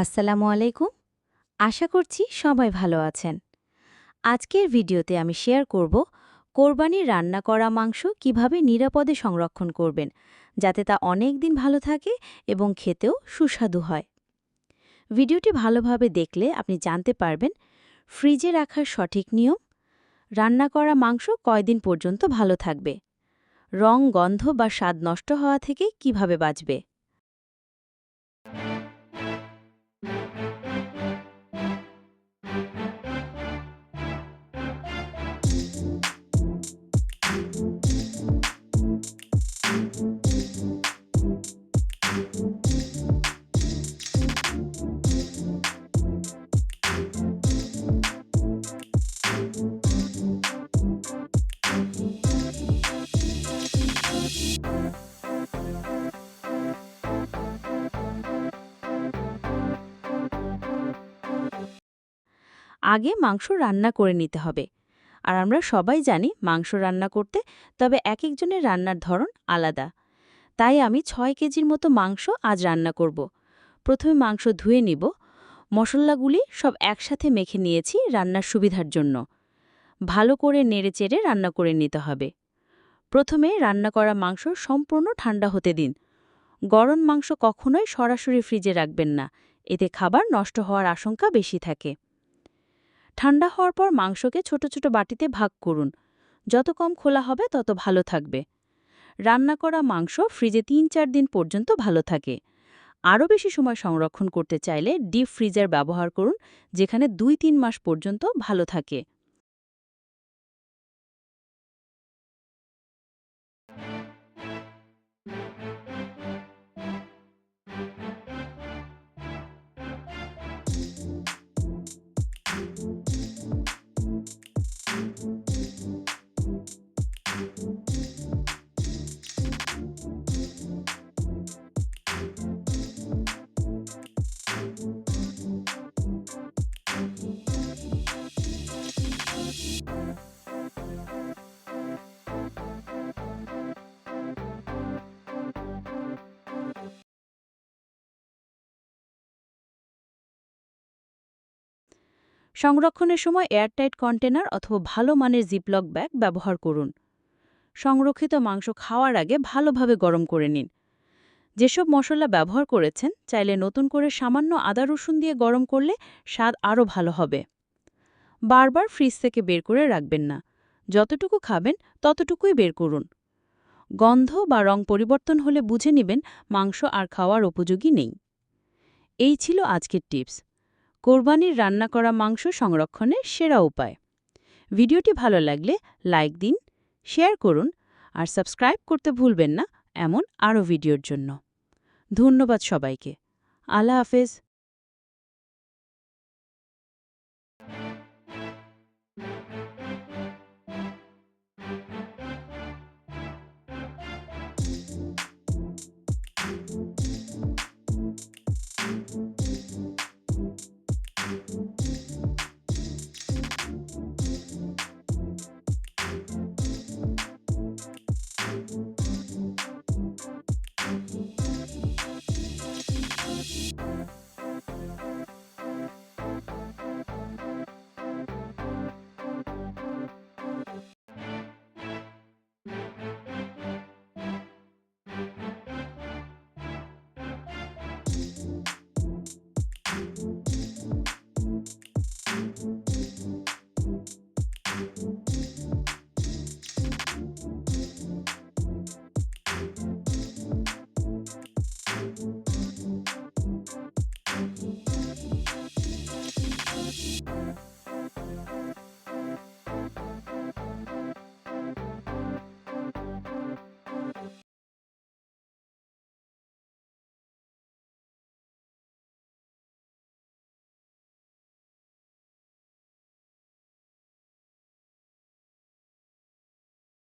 আসসালামু আলাইকুম। আশা করছি সবাই ভালো আছেন। আজকের ভিডিওতে আমি শেয়ার করব কোরবানির রান্না করা মাংস কীভাবে নিরাপদে সংরক্ষণ করবেন, যাতে তা অনেক দিন ভালো থাকে এবং খেতেও সুস্বাদু হয়। ভিডিওটি ভালোভাবে দেখলে আপনি জানতে পারবেন ফ্রিজে রাখার সঠিক নিয়ম, রান্না করা মাংস কয়দিন পর্যন্ত ভালো থাকবে, রং, গন্ধ বা স্বাদ নষ্ট হওয়া থেকে কীভাবে বাঁচবে। আগে মাংস রান্না করে নিতে হবে। আর আমরা সবাই জানি মাংস রান্না করতে তবে এক একজনের রান্নার ধরন আলাদা। তাই আমি ছয় কেজির মতো মাংস আজ রান্না করব। প্রথমে মাংস ধুয়ে নিব। মশলাগুলি সব একসাথে মেখে নিয়েছি রান্নার সুবিধার জন্য। ভালো করে নেড়েচেড়ে রান্না করে নিতে হবে। প্রথমে রান্না করা মাংস সম্পূর্ণ ঠান্ডা হতে দিন। গরম মাংস কখনোই সরাসরি ফ্রিজে রাখবেন না। এতে খাবার নষ্ট হওয়ার আশঙ্কা বেশি থাকে। ঠান্ডা হওয়ার পর মাংসকে ছোট ছোট বাটিতে ভাগ করুন। যত কম খোলা হবে, তত ভালো থাকবে। রান্না করা মাংস ফ্রিজে তিন চার দিন পর্যন্ত ভালো থাকে। আরও বেশি সময় সংরক্ষণ করতে চাইলে ডিপ ফ্রিজার ব্যবহার করুন, যেখানে দুই তিন মাস পর্যন্ত ভালো থাকে। সংরক্ষণের সময় এয়ারটাইট কন্টেনার অথবা ভালো মানের জিপলক ব্যাগ ব্যবহার করুন। সংরক্ষিত মাংস খাওয়ার আগে ভালোভাবে গরম করে নিন। যেসব মশলা ব্যবহার করেছেন, চাইলে নতুন করে সামান্য আদা রসুন দিয়ে গরম করলে স্বাদ আরও ভালো হবে। বারবার ফ্রিজ থেকে বের করে রাখবেন না। যতটুকু খাবেন, ততটুকুই বের করুন। গন্ধ বা রং পরিবর্তন হলে বুঝে নেবেন মাংস আর খাওয়ার উপযোগী নেই। এই ছিল আজকের টিপস। কোরবানির রান্না করা মাংস সংরক্ষণের সেরা উপায়। ভিডিওটি ভালো লাগলে লাইক দিন, শেয়ার করুন আর সাবস্ক্রাইব করতে ভুলবেন না এমন আরও ভিডিওর জন্য। ধন্যবাদ সবাইকে। আল্লাহ হাফেজ।